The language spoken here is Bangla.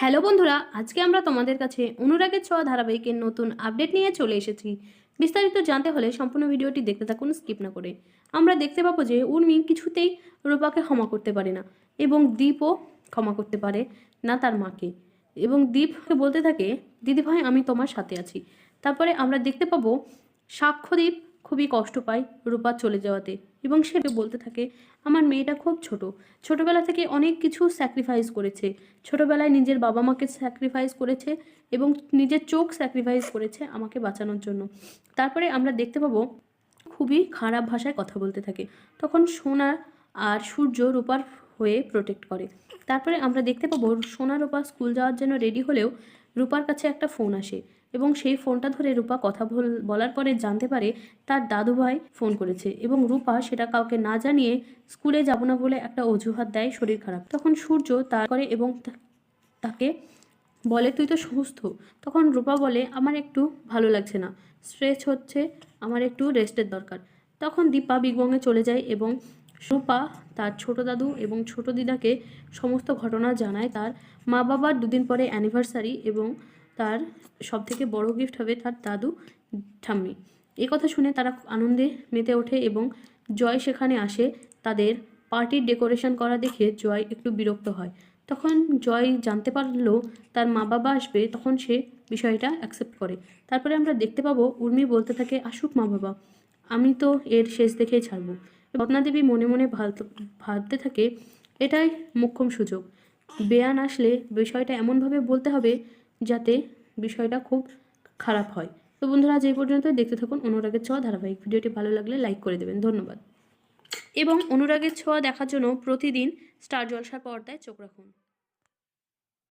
হ্যালো বন্ধুরা, আজকে আমরা তোমাদের কাছে অনুরাগের ছোঁয়া ধারাবাহিকের নতুন আপডেট নিয়ে চলে এসেছি। বিস্তারিত জানতে হলে সম্পূর্ণ ভিডিওটি দেখতে থাকুন, স্কিপ না করে। আমরা দেখতে পাবো যে উর্মি কিছুতেই রূপাকে ক্ষমা করতে পারে না এবং দীপও ক্ষমা করতে পারে না তার মাকে। এবং দীপকে বলতে থাকে, দিদিভাই, আমি তোমার সাথে আছি। তারপরে আমরা দেখতে পাবো সাক্ষ্যদীপ খুবই কষ্ট পায় রূপা চলে যাওয়াতে এবং সে বলতে থাকে, আমার মেয়েটা খুব ছোট। ছোটবেলা থেকে অনেক কিছু স্যাক্রিফাইস করেছে। ছোটবেলায় নিজের বাবা মাকে স্যাক্রিফাইস করেছে এবং নিজের চোখ স্যাক্রিফাইস করেছে আমাকে বাঁচানোর জন্য। তারপরে আমরা দেখতে পাবো খুবই খারাপ ভাষায় কথা বলতে থাকে। তখন সোনা আর সূর্য রূপার হয়ে প্রোটেক্ট করে। তারপরে আমরা দেখতে পাবো সোনা রূপা স্কুল যাওয়ার জন্য রেডি হলেও রূপার কাছে একটা ফোন আসে। এবং সেই ফোনটা ধরে রূপা কথা বল- বলার পরে জানতে পারে তার দাদুভাই ফোন করেছে এবং রূপা সেটা কাউকে না জানিয়ে স্কুলে যাব না বলে একটা অজুহাত দেয় শরীর খারাপ। তখন সূর্য তার করে এবং তাকে বলে, তুই তো সুস্থ। তখন রূপা বলে, আমার একটু ভালো লাগছে না। স্ট্রেচ হচ্ছে, আমার একটু রেস্টের দরকার। তখন দীপা বিগবঙ্গে চলে যায় এবং রূপা তার ছোট দাদু এবং ছোট দিদাকে সমস্ত ঘটনা জানায় তার মা বাবার দুদিন পরে অ্যানিভার্সারি এবং তার সবথেকে বড় গিফট হবে তার দাদু ঠাম্মি। এই কথা শুনে তারা আনন্দে মেতে ওঠে এবং জয় সেখানে আসে। তাদের পার্টির ডেকোরেশন করা দেখে জয় একটু বিরক্ত হয়। তখন জয় জানতে পারল তার মা বাবা আসবে, তখন সে বিষয়টা অ্যাকসেপ্ট করে। তারপরে আমরা দেখতে পাবো, উর্মি বলতে থাকে, আসুক মা বাবা আমি তো এর শেষ দেখেই ছাড়বো। রত্নাদেবী মনে মনে ভাবতে থাকে, এটাই মোক্ষম সুযোগ। বেয়ান আসলে বিষয়টা এমনভাবে বলতে হবে যাতে বিষয়টা খুব খারাপ হয়। তো বন্ধুরা যে পর্যন্ত দেখতে থাকুন অনুরাগের ছোঁয়া ধারাবাহিক। ভিডিওটি ভালো লাগলে লাইক করে দেবেন। ধন্যবাদ। এবং অনুরাগের ছোঁয়া দেখার জন্য প্রতিদিন স্টার জলসার পর্দায় চোখ রাখুন।